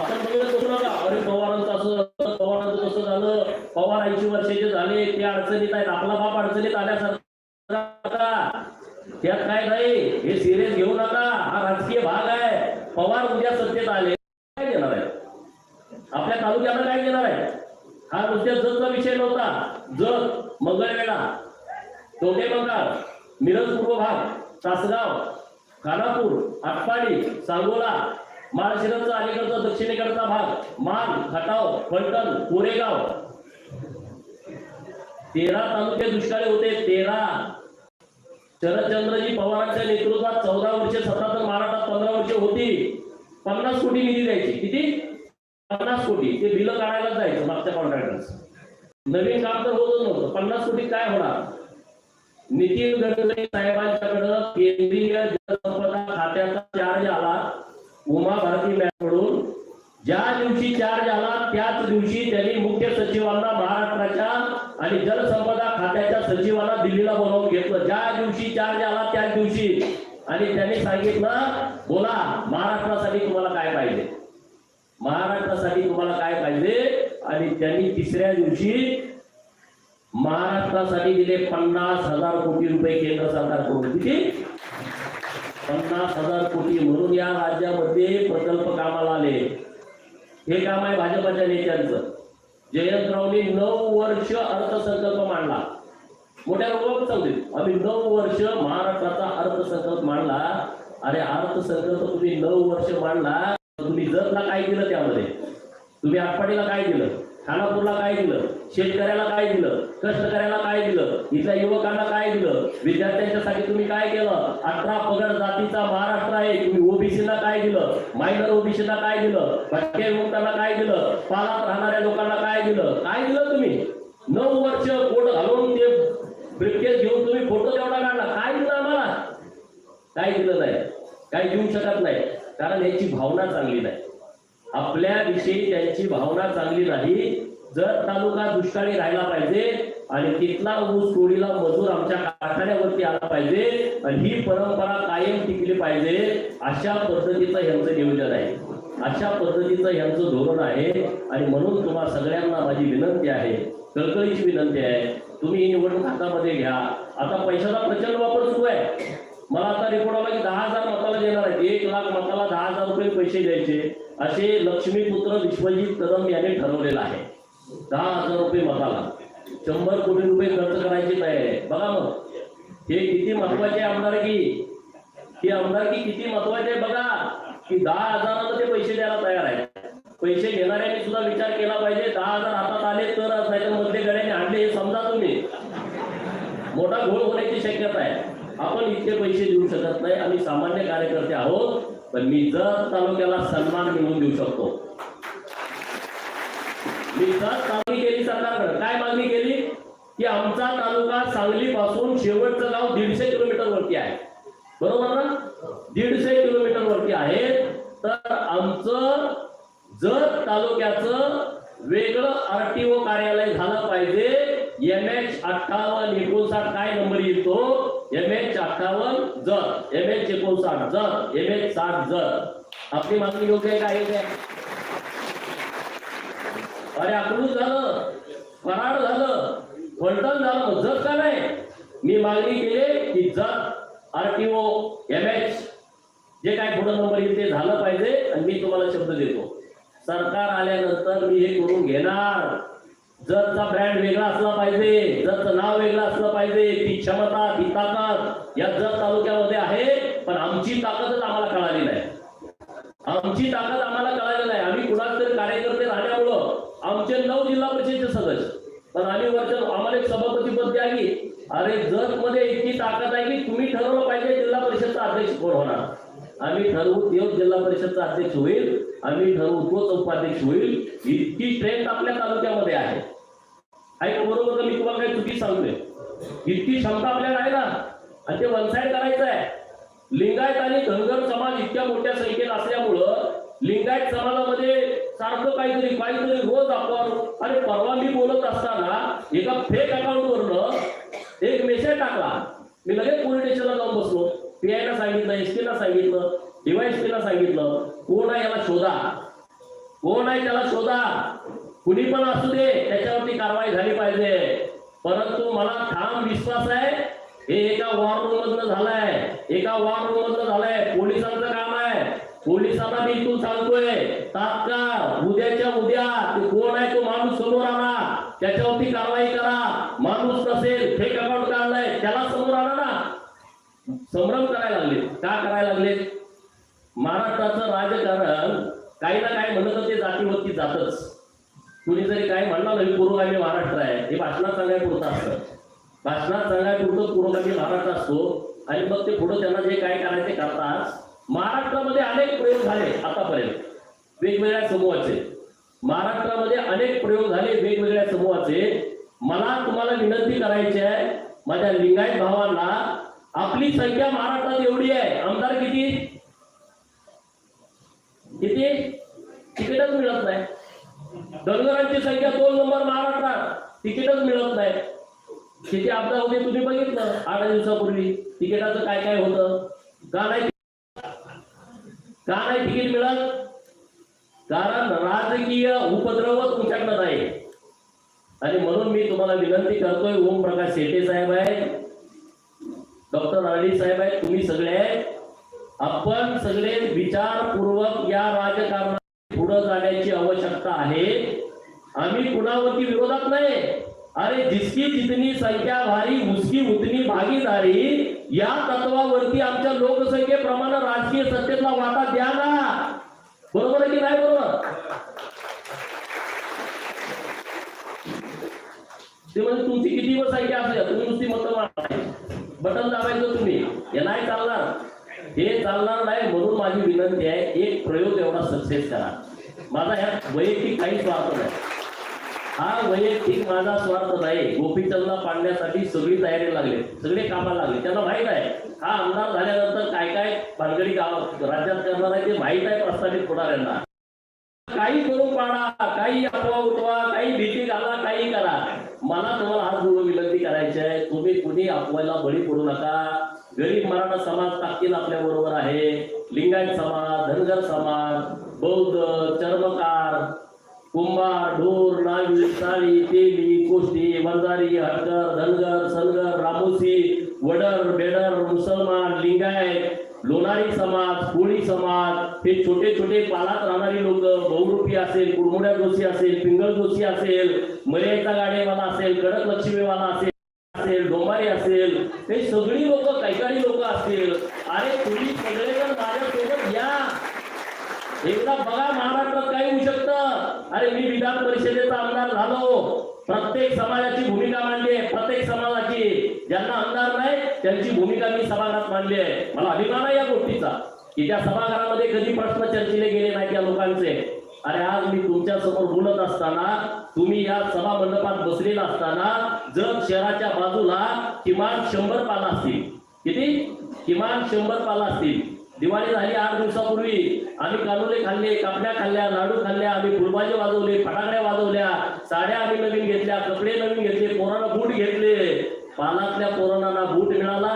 आपण बघत बसू नका. अरे पवारांचं असं पवारांचं कसं झालं. पवार ऐंशी वर्षाचे झाले. ते अडचणीत आहेत. आपला बाप अडचणीत आल्यासारखा. त्यात काय नाही. हे सिरियस घेऊ नका. हा राजकीय भाग आहे. पवार उद्या सत्तेत आले. काय देणार आहे? आपल्या तालुक्याला काय देणार आहे? हा नुसत्या जगचा विषय नव्हता. जग मंगळवेढा तोटे बंगाल मिरज पूर्व भाग तासगाव खानापूर आटपाडी सांगोला माळशिरसचा अलीकडचा दक्षिणेकडचा भाग मान खटाव फलटण कोरेगाव. तेरा तालुके दुष्काळी होते. तेरा. शरदचंद्रजी पवारांच्या नेतृत्वात चौदा वर्ष सत्तातर महाराष्ट्रात पंधरा वर्ष होती. पन्नास कोटी निधी द्यायची. किती? पन्नास कोटी. ते बिल काढायला जायचं मागच्या कॉन्ट्रॅक्टर्स नवीन काम तर होतच नव्हतं. पन्नास कोटी काय होणार? नितीन गडकरी साहेबांच्याकडं केंद्रीय जलसंपदा खात्याचा चार्ज आला. उमा भारती मॅडमकडून ज्या दिवशी चार्ज आला त्याच दिवशी त्यांनी मुख्य सचिवांना महाराष्ट्राच्या आणि जलसंपदा खात्याच्या सचिवांना दिल्लीला बोलावून घेतलं. ज्या दिवशी चार्ज आला त्याच दिवशी. आणि त्यांनी सांगितलं बोला महाराष्ट्रासाठी तुम्हाला काय पाहिजे? महाराष्ट्रासाठी तुम्हाला काय पाहिजे? आणि त्यांनी तिसऱ्या दिवशी महाराष्ट्रासाठी दिले पन्नास हजार कोटी रुपये केंद्र सरकारकडून. किती? पन्नास हजार कोटी म्हणून या राज्यामध्ये प्रकल्प कामाला आले. हे काम आहे भाजपाच्या नेत्यांचं. जयंतरावनी नऊ वर्ष अर्थसंकल्प मांडला. मोठ्या लोक सांगतील आम्ही नऊ वर्ष महाराष्ट्राचा अर्थसंकल्प मांडला. अरे अर्थसंकल्प तुम्ही नऊ वर्ष मांडला. तुम्ही जतला काय दिलं त्यामध्ये? तुम्ही आटपाडीला काय दिलं खानापूरला काय दिलं? शेतकऱ्याला काय दिलं? कष्टकऱ्याला काय दिलं? इथल्या युवकांना काय दिलं? विद्यार्थ्यांच्यासाठी तुम्ही काय केलं? अठरा पगड जातीचा महाराष्ट्र आहे. तुम्ही ओबीसीला काय दिलं? मायनर ओबीसीला काय दिलं? भटके युवकांना काय दिलं? पालात राहणाऱ्या लोकांना काय दिलं? काय दिलं तुम्ही? नऊ वर्ष कोट घालून ते ब्रिफकेस घेऊन तुम्ही फोटो तेवढा काढला. काय दिलं आम्हाला? काय दिलं नाही. काय देऊ शकत नाही. कारण याची भावना चांगली नाही. आपल्याविषयी त्यांची भावना चांगली नाही जर तालुका दुष्काळी राहिला पाहिजे आणि तिथला ऊस तोडीला मजूर आमच्या कारखान्यावरती आला पाहिजे आणि ही परंपरा कायम टिकली पाहिजे अशा पद्धतीचं यांचं नियोजन आहे. अशा पद्धतीचं यांचं धोरण आहे. आणि म्हणून तुम्हा सगळ्यांना माझी विनंती आहे कळकळीची विनंती आहे तुम्ही ही निवडणूक हातामध्ये घ्या. आता पैशाचा प्रचंड वापर सुरू आहे. मला आता रिपोर्ट आला की दहा हजार मताला देणार आहेत एक लाख मताला दहा परीक्षे द्यायचे असे लक्ष्मीपुत्र विश्वजित कदम यांनी ठरवलेलं आहे. दहा हजार रुपये मताला. शंभर कोटी रुपये खर्च करायची तयारी आहे बघा मग. हे किती महत्त्वाचे आमदारकी ही आमदारकी किती महत्त्वाचे? आहे बघा. की दहा हजाराला ते पैसे द्यायला तयार आहे पैसे घेणाऱ्यांनी सुद्धा विचार केला पाहिजे. दहा हजार हातात आले तर नाहीतर मधले गड्याने आणले हे समजा तुम्ही. मोठा घोळ होण्याची शक्यता आहे. आपण इतके पैसे देऊ शकत नाही. आम्ही सामान्य कार्यकर्ते आहोत. पण मी जत तालुक्याला सन्मान मिळवून देऊ शकतो. मी जत मागणी केली सरकारकडे. काय मागणी केली? की आमचा तालुका सांगली पासून शेवटचं गाव दीडशे किलोमीटर वरती आहे. बरोबर ना? दीडशे किलोमीटर वरती आहे. तर आमचं जत तालुक्याचं वेगळं आरटीओ कार्यालय झालं पाहिजे. एम एच अठ्ठावन्न एकोणसाठ काय नंबर येतो? एम एच अठ्ठावन्न जर एम एच एकोणसाठ जर एम एच साठ जर. आपली मागणी योग्य आहे का? अरे अकलूज झालं. कराड झालं. फलटण झालं. जत का नाही? मी मागणी केली की Jat RTO M H J काय पुढे नंबर येईल ते झालं पाहिजे आणि मी तुम्हाला शब्द देतो. सरकार आल्यानंतर मी हे करून घेणार. जतचा ब्रँड वेगळा असला पाहिजे जरचं नाव वेगळं असलं पाहिजे ती क्षमता ती ताकद या जत तालुक्यामध्ये आहे पण आमची ताकदच आम्हाला कळाली नाही. आमची ताकद आम्हाला कळाली नाही. आम्ही कुणाच तरी कार्यकर्ते राहण्यामुळं आमचे नऊ जिल्हा परिषदेचे सदस्य. पण आम्ही वरच्या आम्हाला एक सभापती पद द्यावी अरे जत मध्ये इतकी ताकद आहे की तुम्ही ठरवलं पाहिजे जिल्हा परिषदचा अध्यक्ष कोण होणार. आम्ही ठरवू देव जिल्हा परिषदचा अध्यक्ष होईल. आम्ही ठरवू तोच उपाध्यक्ष होईल इतकी स्ट्रेंथ आपल्या तालुक्यामध्ये आहे. ऐका बरोबर मी तुम्हाला काही चुकी सांगतोय? इतकी क्षमता आपल्याला आहे ना आणि ते वनसाईड करायचं आहे. लिंगायत आणि धनगर समाज इतक्या मोठ्या संख्येत असल्यामुळं लिंगायत समाजामध्ये सारखं काहीतरी काहीतरी रोज आपण आणि परवा मी बोलत असताना एका फेक अकाउंट वरनं एक मेसेज टाकला. मी लगेच पोलीस स्टेशनला जाऊन बसलो. पीआयला सांगितलं एस ला सांगितलं. डीवायएसपीला सांगितलं कोण आहे याला शोधा? कोण आहे त्याला शोधा? कुणी पण असू दे त्याच्यावरती कारवाई झाली पाहिजे. परंतु मला ठाम विश्वास आहे हे एका वॉर रूम मधनं झालंय. एका वॉर रूम मधनं झालंय. पोलिसांचं काम आहे. पोलिसांना मी इथून सांगतोय तात्काळ उद्याच्या उद्या कोण आहे तो माणूस समोर आणा. त्याच्यावरती कारवाई करा. माणूस नसेल फेक अकाउंट काढलाय त्याला समोर आणा ना. संभ्रम करायला लागले. का करायला लागले? महाराष्ट्राचं राजकारण काही ना काही म्हणत तर ते जातीवरती जातच. कुणी जरी काय म्हणणार नाही पुरोगामी महाराष्ट्र आहे. हे भाषणात सांगायपुरतं असतं. भाषणात सांगायपुरतं पुरोगामी महाराष्ट्र असतो. आणि मग ते पुढं त्यांना जे काय करायचे ते करतात. महाराष्ट्रामध्ये अनेक प्रयोग झाले आतापर्यंत. वेगवेगळ्या समूहाचे. महाराष्ट्रामध्ये अनेक प्रयोग झाले वेगवेगळ्या समूहाचे. मला तुम्हाला विनंती करायची आहे माझ्या लिंगायत भावांना आपली संख्या महाराष्ट्रात एवढी आहे. आमदार किती? किती? तिकीटच मिळत नाही. धनगरांची संख्या दोन नंबर महाराष्ट्रात. तिकीटच मिळत नाही. किती आपदा होते तुम्ही बघितलं? आठ दिवसापूर्वी तिकिटाचं काय काय होतं? का नाही का नाही तिकीट मिळत? कारण राजकीय उपद्रवच तुमच्याकडे नाही. आणि म्हणून मी तुम्हाला विनंती करतोय ओम प्रकाश शेटे साहेब आहेत डॉक्टर राणी साहेब आहेत तुम्ही सगळे आहेत. आपण सगळे विचारपूर्वक या राजकारणात पुढे जाण्याची आवश्यकता आहे. आम्ही कुणावरती विरोधात नाही. अरे जिसकी जितनी संख्या भारी उसकी उतनी भागीदारी या तत्वावरती आमच्या लोकसंख्येप्रमाणे राजकीय सत्तेतला वाटा द्या ना. बरोबर आहे की नाही बरोबर? ते म्हणजे तुमची किती वर संख्या असेल? तुम्ही नुसती मतं मारायची बटन दाबायचं तुम्ही. हे नाही चालणार. हे चालणार नाही म्हणून माझी विनंती आहे एक प्रयोग एवढा सक्सेस करा. माझा ह्यात वैयक्तिक काही स्वार्थ नाही. हा वैयक्तिक माझा स्वार्थ नाही. गोपीचंदला पाडण्यासाठी सगळी तयारी लागली. सगळे कामाला लागले. त्यांना माहीत आहे. हा आमदार झाल्यानंतर काय काय भानगडी गाव राज्यात करणार आहे ते माहीत आहे प्रस्तावित यांना काही करू पाडा काही अफवा उठवा काही भीती घाला काही करा. मला तुम्हाला हात जोडून विनंती करायची आहे. तुम्ही कुणी अफवायला बळी पडू नका. गरीब मराठा समाज ताकदीन आपल्या बरोबर आहे. लिंगायत समाज धनगर समाज बौद्ध चर्मकार कुंभार ढोर नावी साळी तेली कोष्टी वंजारी हटकर धनगर सनगर रामोसी वडर बेडर मुसलमान लिंगायत लोणारी समाज कोळी समाज हे छोटे छोटे पालात राहणारी लोक बहुरूपी असेल कुडमुड्या जोशी असेल पिंगळ जोशी असेल मर्यादा गाडेवाला असेल कडक लक्ष्मीवाला असेल असेल डोंबारी असेल हे सगळी लोक कैकाडी लोक असतील. अरे तुम्ही सगळेजण माझ्यासोबत या. एकदा बघा महाराष्ट्रात काय होऊ शकतं. अरे मी विधान परिषदेचा आमदार झालो. प्रत्येक समाजाची भूमिका मांडली आहे. प्रत्येक समाजाची. ज्यांना आमदार नाही त्यांची भूमिका मी सभागृहात मांडली आहे. मला अभिमान आहे या गोष्टीचा. की त्या सभागृहामध्ये कधी प्रश्न चर्चिले गेले नाही त्या लोकांचे. अरे आज मी तुमच्यासमोर बोलत असताना तुम्ही या सभा मंडपात बसलेला असताना जर शहराच्या बाजूला किमान शंभर पाला असतील. किती? किमान शंभर पाला असतील. दिवाळी झाली आठ दिवसापूर्वी. आम्ही कानुले खाल्ले कापड्या खाल्ल्या लाडू खाल्ल्या आम्ही फुलबाजी वाजवले फटाकड्या वाजवल्या साड्या आम्ही नवीन घेतल्या कपडे नवीन घेतले पोरांना बूट घेतले. पालातल्या पोरांना ना बूट मिळाला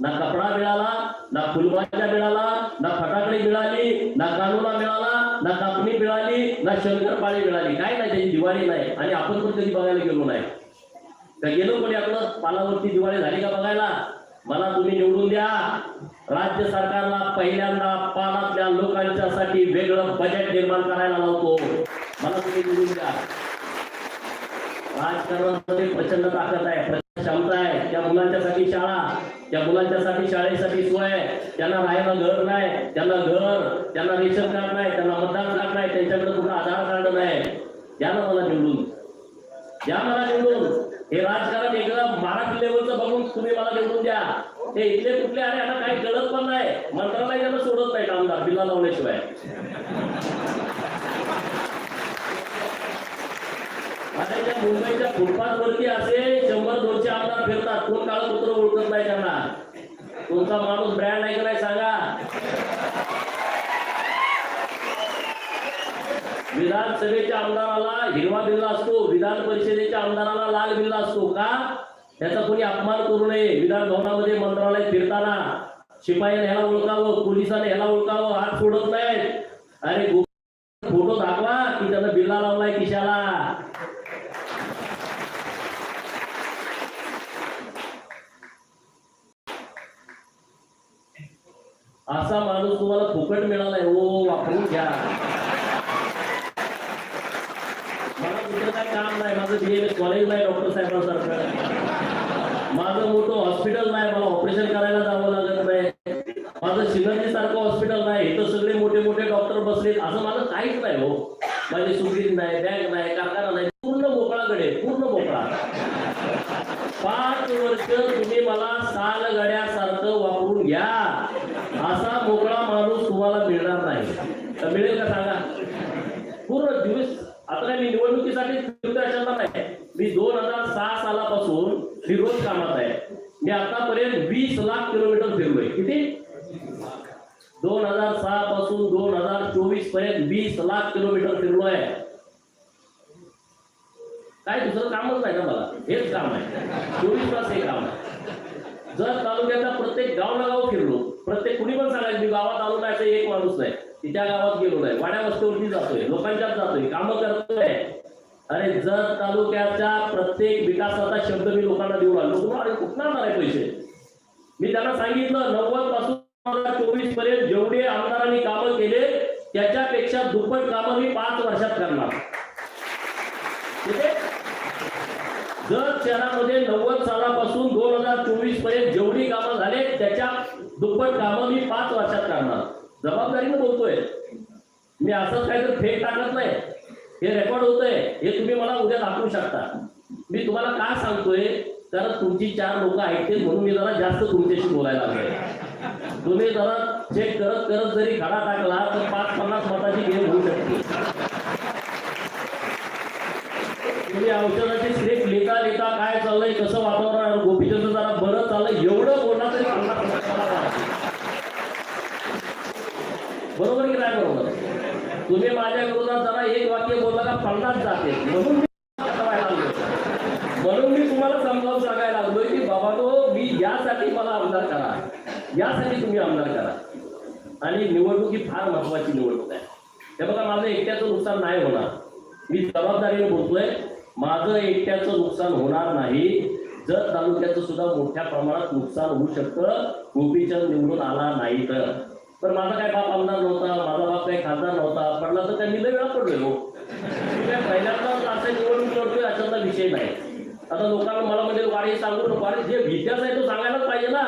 ना कपडा मिळाला ना फुलबाज्या मिळाला ना फटाकडे मिळाली ना कानुला मिळाला. ना कापणी मिळाली ना शंकरपाळी मिळाली. काय नाही त्याची दिवाळी नाही. आणि आपण पण कधी बघायला गेलो नाही. तर गेलो कोणी आपलं पालावरती दिवाळी झाली का बघायला? मला तुम्ही निवडून द्या. राज्य सरकारला पहिल्यांदा पानातल्या लोकांच्यासाठी वेगळं बजेट निर्माण करायला लावतो. मला तुम्ही निवडून द्या. राजकारणामध्ये प्रचंड ताकद आहे प्रचंड क्षमता आहे. त्या मुलांच्यासाठी शाळा त्या मुलांच्यासाठी शाळेसाठी सोय त्यांना राहायला घर नाही त्यांना घर त्यांना रेशन कार्ड नाही त्यांना मतदान कार्ड नाही त्यांच्याकडे कुठं आधार कार्ड नाही. यानं मला निवडून द्या मला निवडून हे राजकारण एकदम महाराष्ट्र लेवलचं बघून तुम्ही मला निवडून द्या. हे इथले कुठले आणि आता काही कळत पण नाही. मंत्रालय यांना सोडत नाही कामदार बिल्ला लावल्याशिवाय. आता मुंबईच्या फुटपाथ वरती असे शंभर दोनशे आमदार फिरतात. कोण काळपत्र ओळखत नाही त्यांना. तुमचा माणूस ब्रँड आहे का नाही सांगा. विधानसभेच्या आमदाराला हिरवा बिल्ला असतो. विधान परिषदेच्या आमदाराला लाल बिल्ला असतो का? त्याचा कोणी अपमान करू नये. विधान भवनामध्ये मंत्रालय फिरताना शिपाईने ह्याला ओळखावं पोलिसाने ह्याला ओळखावं हात सोडत नाहीत. अरे फोटो दाखवा की त्यानं बिल्ला लावलाय किशाला. असा माणूस तुम्हाला फुकट मिळालाय ओ वापरून घ्या. मला दुसरं काय काम नाही. माझं बीएमएस कॉलेज नाही डॉक्टर साहेबांसारखं. माझं मोठं हॉस्पिटल नाही. मला ऑपरेशन करायला जावं लागत नाही. माझं शिनर्जी सारखं हॉस्पिटल नाही इथं सगळे मोठे मोठे डॉक्टर बसलेत असं माझं काहीच नाही हो माझी सुविध नाही बँक नाही कारखाना नाही पूर्ण मोकळाकडे पूर्ण मोकळा पाच वर्ष तुम्ही मला साल गड्यासारखं वापरून घ्या असा मोकळा माणूस तुम्हाला मिळणार नाही तर मिळेल का सांगा पूर्ण दिवस आता काय मी निवडणुकीसाठी फिरतोय नाही. मी दोन हजार सहा सालापासून मी रोज कामात आहे. मी आतापर्यंत वीस लाख किलोमीटर फिरलोय. किती? दोन हजार सहा पासून दोन हजार चोवीसपर्यंत वीस लाख किलोमीटर फिरलो आहे काय दुसरं कामच नाही ना मला. हेच काम आहे. चोवीस तास हे काम आहे. जर तालुक्याचा प्रत्येक गावला गाव फिरलो प्रत्येक कुणी पण सांगायचं मी गावात आलो नाही असं एक माणूस नाही. तिच्या गावात गेलो नाही. वाड्या वस्तीवरती जातोय. लोकांच्यात जातोय. कामं करतोय. अरे जर तालुक्याच्या प्रत्येक विकासाचा शब्द मी लोकांना देऊ लागलो लोक अरे कुठं पैसे? मी त्यांना सांगितलं नव्वदपासून दोन हजार चोवीसपर्यंत जेवढे आमदारांनी कामं केले त्याच्यापेक्षा दुप्पट कामं मी पाच वर्षात करणार. जत जर शहरामध्ये नव्वद सालापासून दोन हजार चोवीसपर्यंत जेवढी कामं झाले त्याच्या दुप्पट कामं मी पाच वर्षात करणार. जबाबदारीनं बोलतोय. मी असंच काहीतरी फेक टाकत नाही. हे रेकॉर्ड होतंय. हे तुम्ही मला उद्या दाखवू शकता. मी तुम्हाला का सांगतोय? कारण तुमची चार लोक ऐकतील म्हणून मी जरा जास्त तुमच्याशी बोलायला लागलोय. तुम्ही जरा चेक करत करत जरी खडा टाकला तर पाच पन्नास मताची गेम होऊ शकते. तुम्ही औषधाची स्लिप लिहिता लिहिता काय चाललंय कसं वातावरण गोपी जरा बरं चाललंय एवढं बोलला तरी पन्नास मताला वाढते. बरोबर की नाही बरोबर तुम्ही माझ्या विरोधात जरा एक वाक्य बोलायला का पन्नास जाते. म्हणून मी म्हणून मी तुम्हाला समजावून सांगायला लागलोय की बाबा तो मी यासाठी मला आमदार करा. यासाठी तुम्ही आमदार करा. आणि निवडणूक ही फार महत्वाची निवडणूक आहे. हे बघा माझं एकट्याचं नुकसान नाही होणार. मी जबाबदारीने बोलतोय. माझं एकट्याचं नुकसान होणार नाही. जर तालुक्याचं सुद्धा मोठ्या प्रमाणात नुकसान होऊ शकतं. गोपीचंद निवडून आला नाही तर. पण माझा काय बाप आमदार नव्हता माझा बाप काही खासदार नव्हता. पडला तर त्यांनी लय वेळा पडलोय पहिल्यांदा काय असं निवडणूक लढतोय विषय नाही. आता लोकांना मला म्हणजे वारी सांगू नको. जे इतिहास आहे तो सांगायलाच पाहिजे ना.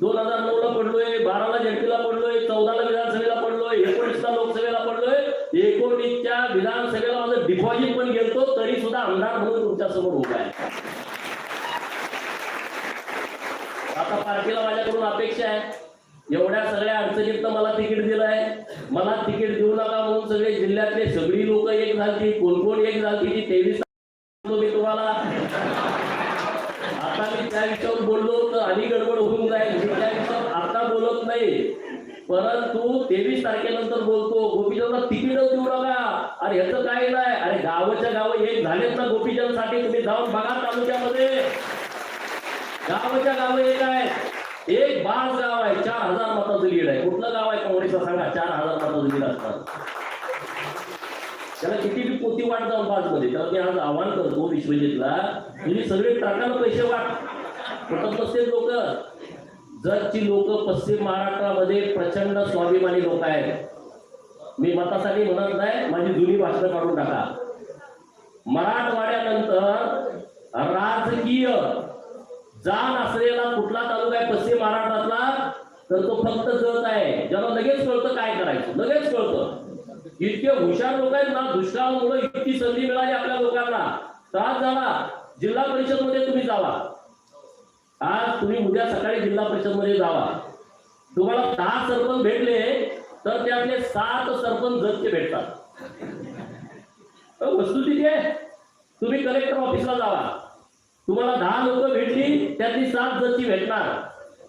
दोन हजार नऊ ला पडलोय बाराला जंटीला पडलोय चौदाला विधानसभेला पडलोय एकोणीसला लोकसभेला पडलोय. एकोणीसच्या विधानसभेला माझं डिपॉझिट पण गेलतो तरी सुद्धा आमदार म्हणून तुमच्यासमोर उभा आहे. आता पार्टीला माझ्याकडून अपेक्षा आहे एवढ्या सगळ्या अडचणीत तर मला तिकीट दिलंय मला तिकीट देऊ नका म्हणून सगळे जिल्ह्यातले सगळी लोक एक झाली कोण कोण एक झाली ती तेवीस मी तुम्हाला आता मी त्या विषयावर बोललो तर आणि गडबड होऊन जाईल मी त्या विषयावर आता बोलत नाही परंतु तेवीस तारखेनंतर बोलतो गोपीजनला तिकीट देऊ नका. अरे ह्याचं काय नाही. अरे गावाच्या गाव एक झालेत ना गोपीजनसाठी तुम्ही जाऊन बघा तालुक्यामध्ये. गावाच्या गाव एक आहे एक बाज गाव आहे चार हजार मताचं लीड आहे. कुठलं गाव आहे काँग्रेसला सांगा? चार हजार मताचं लीड असतात त्याला किती बी पोती वाट जाऊन पाच मध्ये. त्याला मी आज आव्हान करतो विश्वजितला तुम्ही सगळे टाकाला पैसे वाट. कुठं नसते लोक. जगची लोक पश्चिम महाराष्ट्रामध्ये प्रचंड स्वाभिमानी लोक आहेत. मी मतासाठी म्हणत नाही माझी जुनी भाषण काढून टाका. मराठवाड्यानंतर राजकीय जाण असलेला कुठला तालुका आहे पश्चिम महाराष्ट्रातला तर तो फक्त जळत आहे. ज्याला लगेच कळतं काय करायचं लगेच कळतं. इतके हुशार लोक आहेत ना दुष्काळामुळे इतकी संधी मिळाली आपल्या लोकांना. त्रास झाला. जिल्हा परिषदमध्ये तुम्ही जावा. आज तुम्ही उद्या सकाळी जिल्हा परिषदमध्ये जावा. तुम्हाला दहा सरपंच भेटले तर त्यातले सात सरपंच जतचे भेटतात. वस्तू तिथे तुम्ही कलेक्टर ऑफिसला जावा. तुम्हाला दहा लोक भेटली त्यातली सात जणची भेटणार.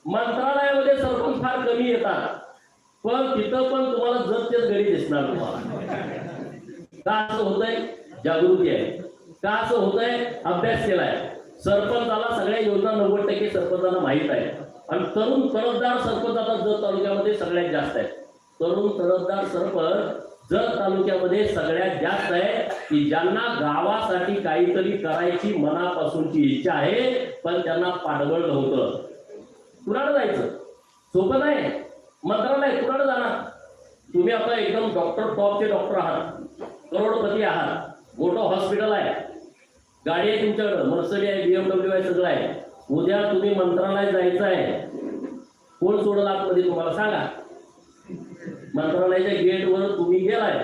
मंत्रालयामध्ये सरपंच फार कमी येतात. पण तिथं पण तुम्हाला जगतेच घरी दिसणार तुम्हाला. का असं होतंय? जागृती आहे. का असं होतंय? अभ्यास केलाय. सरपंचाला सगळ्या योजना नव्वद टक्के सरपंचाला माहीत आहे. आणि तरुण तरफदार सरपंच आता जत तालुक्यामध्ये सगळ्यात जास्त आहे. तरुण तरफदार सरपंच जत तालुक्यामध्ये सगळ्यात जास्त आहे की ज्यांना गावासाठी काहीतरी करायची मनापासूनची इच्छा आहे पण त्यांना पाठबळ नव्हतं. कुणाला जायचं. सोपं नाही. मंत्रालय कुणाला जाणार. तुम्ही आता एकदम डॉक्टर टॉपचे डॉक्टर आहात. करोडपती आहात. मोठं हॉस्पिटल आहे. गाडी आहे तुमच्याकडं. मर्सरी आहे बीएमडब्ल्यू आहे सगळं आहे. उद्या तुम्ही मंत्रालयात जायचं आहे. कोण सोडलं आतमध्ये तुम्हाला सांगा. मंत्रालयाच्या गेटवर तुम्ही गेलाय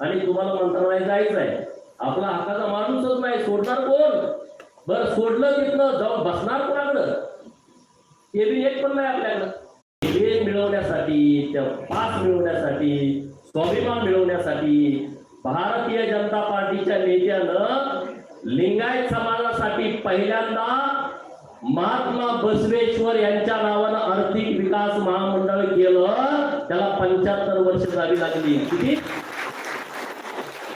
आणि तुम्हाला मंत्रालयात जायचं आहे आपला हक्काचा माणूसच नाही सोडणार कोण? बर सोडलं तिथलं जाऊन बसणार कोणाकडं? ते बी एक पण नाही आपल्याकडं. हे मिळवण्यासाठी त्या पास मिळवण्यासाठी स्वाभिमान मिळवण्यासाठी भारतीय जनता पार्टीच्या नेत्यानं लिंगायत समाजासाठी पहिल्यांदा महात्मा बसवेश्वर यांच्या नावानं आर्थिक विकास महामंडळ केलं त्याला पंच्याहत्तर वर्ष जावी लागली. किती?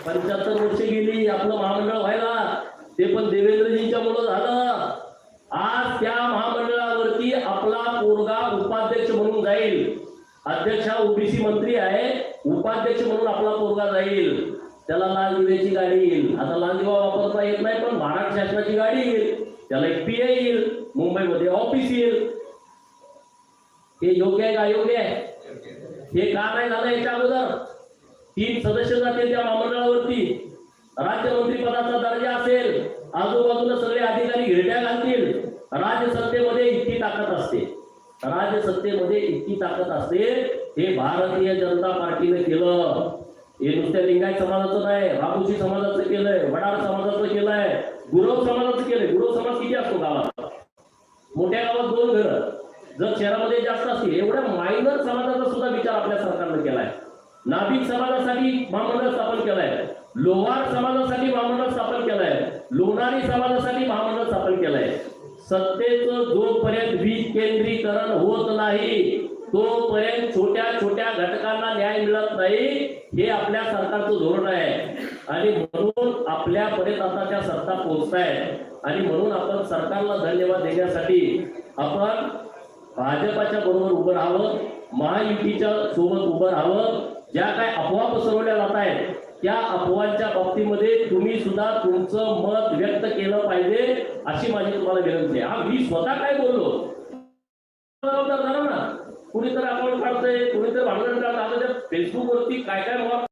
पंच्याहत्तर वर्ष गेली आपलं महामंडळ व्हायला. ते पण देवेंद्रजींच्या मुलं झालं. आज त्या महामंडळावरती आपला पोरगा उपाध्यक्ष म्हणून जाईल. अध्यक्ष हा ओबीसी मंत्री आहे. उपाध्यक्ष म्हणून आपला पोरगा जाईल. त्याला लाल दिव्याची गाडी येईल. आता लाल दिवा वापरता येत नाही पण महाराष्ट्र शासनाची गाडी येईल. त्याला एक पी येईल मुंबईमध्ये ऑफिस येईल. हे योग्य आहे का योग्य आहे? हे का नाही झालं याच्या अगोदर? तीन सदस्य जातील त्या महामंडळावरती. राज्यमंत्री पदाचा दर्जा असेल आजूबाजूला सगळे अधिकारी घिरट्या घालतील. राज्यसत्तेमध्ये इतकी ताकद असते. राज्यसत्तेमध्ये इतकी ताकद असते हे भारतीय जनता पार्टीने केलं. हे नुसत्या लिंगायत समाजाचं नाही बाबूजी समाजाचं केलंय वडार समाजाचं केलंय गुरव समाजाचं केलंय. गुरव समाज मोठ्या गावात दोन घरं. जर शहरामध्ये जास्त असतील एवढ्या मायनर समाजाचा सुद्धा विचार आपल्या सरकारनं केलाय. नाभिक समाजासाठी महामंडळ स्थापन केलंय. लोहार समाजासाठी महामंडळ स्थापन केलंय. लोणारी समाजासाठी महामंडळ स्थापन केलंय. सत्तेचं जोपर्यंत विकेंद्रीकरण होत नाही तोपर्यंत छोट्या छोट्या घटकांना न्याय मिळत नाही हे आपल्या सरकारचं धोरण आहे. आणि म्हणून आपल्यापर्यंत आता त्या सत्ता पोहोचतायत. आणि म्हणून आपण सरकारला धन्यवाद देण्यासाठी आपण भाजपाच्या बरोबर उभं राहावं महायुतीच्या सोबत उभं राहावं. ज्या काय अफवा पसरवल्या जात आहेत त्या अफवांच्या बाबतीमध्ये तुम्ही सुद्धा तुमचं मत व्यक्त केलं पाहिजे अशी माझी तुम्हाला विनंती आहे. हा मी स्वतः काय बोललो? ना कुणी तर कुणीतरी अकाउंट काढतंय कुणीतरी भांडण काढतं आता त्या फेसबुकवरती काय काय मग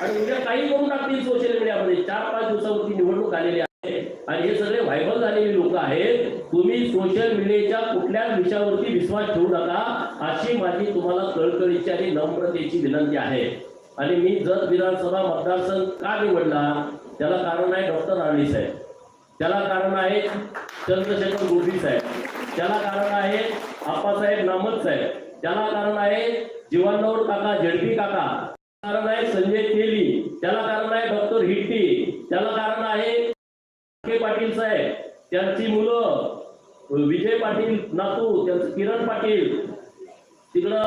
आणि उद्या काही करून टाकतील सोशल मीडियामध्ये चार पाच दिवसावरती निवडणूक आलेली आहे. आणि हे सगळे व्हायबल झालेले लोक आहेत. तुम्ही सोशल मीडियाच्या कुठल्याच विषयावरती विश्वास ठेवू नका. अशी माझी तुम्हाला कळकळीची आणि नम्रतेची विनंती आहे. आणि मी जत विधानसभा मतदारसंघ का निवडला? त्याला कारण आहे डॉक्टर राणी साहेब त्याला कारण आहे चंद्रशेखर गोपी साहेब. त्याला कारण आहे आप्पासाहेब नामत साहेब. त्याला कारण आहे जीवानवर काका झेडपी काका. कारण आहे संजय तेली त्याला कारण आहे डॉक्टर हिट्टी. त्याला कारण आहे पाटील साहेब. त्यांची मुलं विजय पाटील नातू त्यांचं किरण पाटील. तिकडं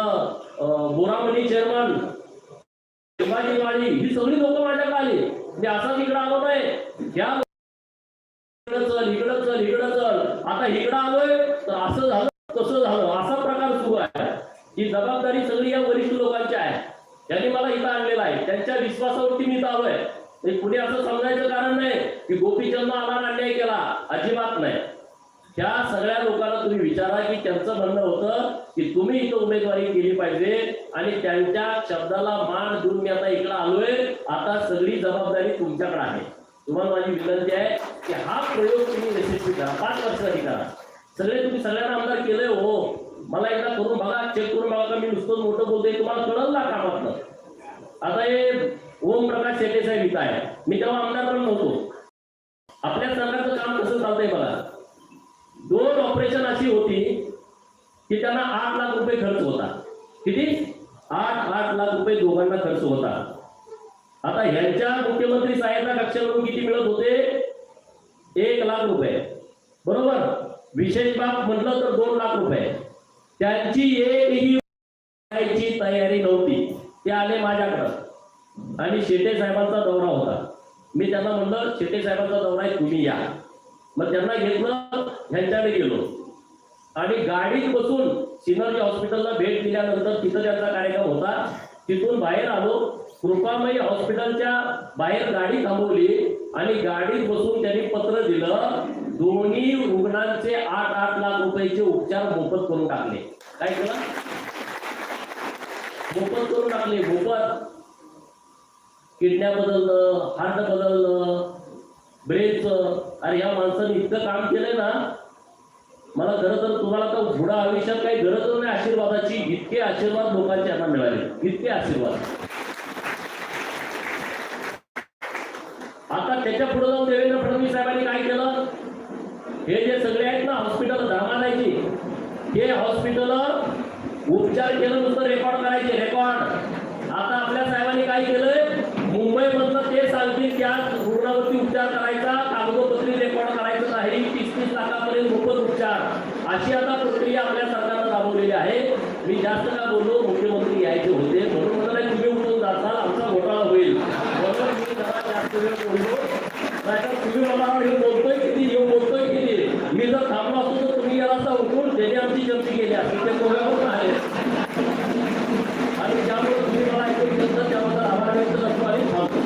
अं, बोरामणी चेअरमन. शिवाजी वाळी ही सगळी लोक माझ्याकडे आली. म्हणजे असा इकडं आलो नाही ह्या इकडं चल इकडं चल इकडं चल. आता इकडं आलोय तर असं झालं तसं झालं. असा प्रकार सुरू आहे. ही जबाबदारी सगळी या वरिष्ठ लोकांची आहे. त्यांनी मला इथं आणलेलं आहे. त्यांच्या विश्वासावरती मी इथं आलोय. पुढे असं समजायचं कारण नाही की गोपीचंद आम्हाला अन्याय केला. अजिबात नाही. त्या सगळ्या लोकांना तुम्ही विचारा की त्यांचं म्हणणं होतं की तुम्ही इथं उमेदवारी केली पाहिजे आणि त्यांच्या शब्दाला मान देऊन मी आता इकडं आलोय. आता सगळी जबाबदारी तुमच्याकडे आहे. तुम्हाला माझी विनंती आहे की हा प्रयोग तुम्ही यशस्वी करा. पाच वर्षासाठी करा सगळे तुम्ही सगळ्यांना आमदार केलंय हो. मला एकदा करून बघा चेक करून बघा का मी नुसतं मोठं बोलतोय तुम्हाला कळलं ना कामातलं? आता हे ओम प्रकाश शेटे साहेब इथं आहे मी तेव्हा आमदार पण नव्हतो. आपल्या सरकारचं काम कसं चालतंय बघा. दोन ऑपरेशन अशी होती की त्यांना आठ लाख रुपये खर्च होता. किती? आठ आठ लाख रुपये दोघांना खर्च होता. आता ह्यांच्या मुख्यमंत्री साहेबांना कक्षावरून किती मिळत होते? एक लाख रुपये. बरोबर? विशेष बाब म्हटलं तर दोन लाख रुपये. त्यांची एकही तयारी नव्हती. ते आले माझ्याकडं. आणि शेटे साहेबांचा दौरा होता. मी त्यांना म्हणलं शेटे साहेबांचा दौरा आहे तुम्ही या. मग त्यांना घेतलं ह्यांच्याकडे गेलो. आणि गाडीत बसून सिनर्जी हॉस्पिटलला भेट दिल्यानंतर तिथं त्यांचा कार्यक्रम होता. तिथून बाहेर आलो. कृपामयी हॉस्पिटलच्या बाहेर गाडी थांबवली. आणि गाडीत बसून त्यांनी पत्र दिलं दोन्ही रुग्णांचे आठ आठ लाख रुपयाचे उपचार मोफत करून टाकले. काय केलं? मोफत करून टाकले मोफत. किडन्या बदललं हार्ट बदललं ब्रेनचं. अरे या माणसाने इतकं काम केलंय ना मला खरं तर तुम्हाला तर पुढं आयुष्यात काही गरज नाही आशीर्वादाची. इतके आशीर्वाद लोकांचे यांना मिळाले. इतके आशीर्वाद आता त्याच्या पुढे जाऊन देवेंद्र फडणवीस साहेबांनी काय केलं? हे जे सगळे आहेत ना हॉस्पिटल धर्मानायची हे हॉस्पिटल उपचार केलं नुसतं रेकॉर्ड करायचे रेकॉर्ड आता आपल्या साहेबांनी काय केलंय? मुंबईमधनं ते सांगतील त्या रुग्णावरती उपचार करायचा कागदोपत्री रेकॉर्ड करायचं नाही तीस तीस लाखापर्यंत मोफत उपचार. अशी आता प्रक्रिया आपल्या सरकारनं राबवलेली आहे. मी जास्त का बोललो मुख्यमंत्री यायचे होते म्हणून म्हणाले तुम्ही उठून जाताल आमचा घोटाळा होईल म्हणून मी जरा जास्त वेळ बोललो नाहीतर तुम्ही मला हे बोलतोय किती हे बोलतोय किती मी जर थांबलो असतो तर तुम्ही याला असं उठून त्याने आमची जप्ती केली असती ते गोव्यावरून आहे आणि त्यामुळे तुम्ही मला ऐकून घेतलं त्याबद्दल आभार व्यक्त करतो आणि थांबतो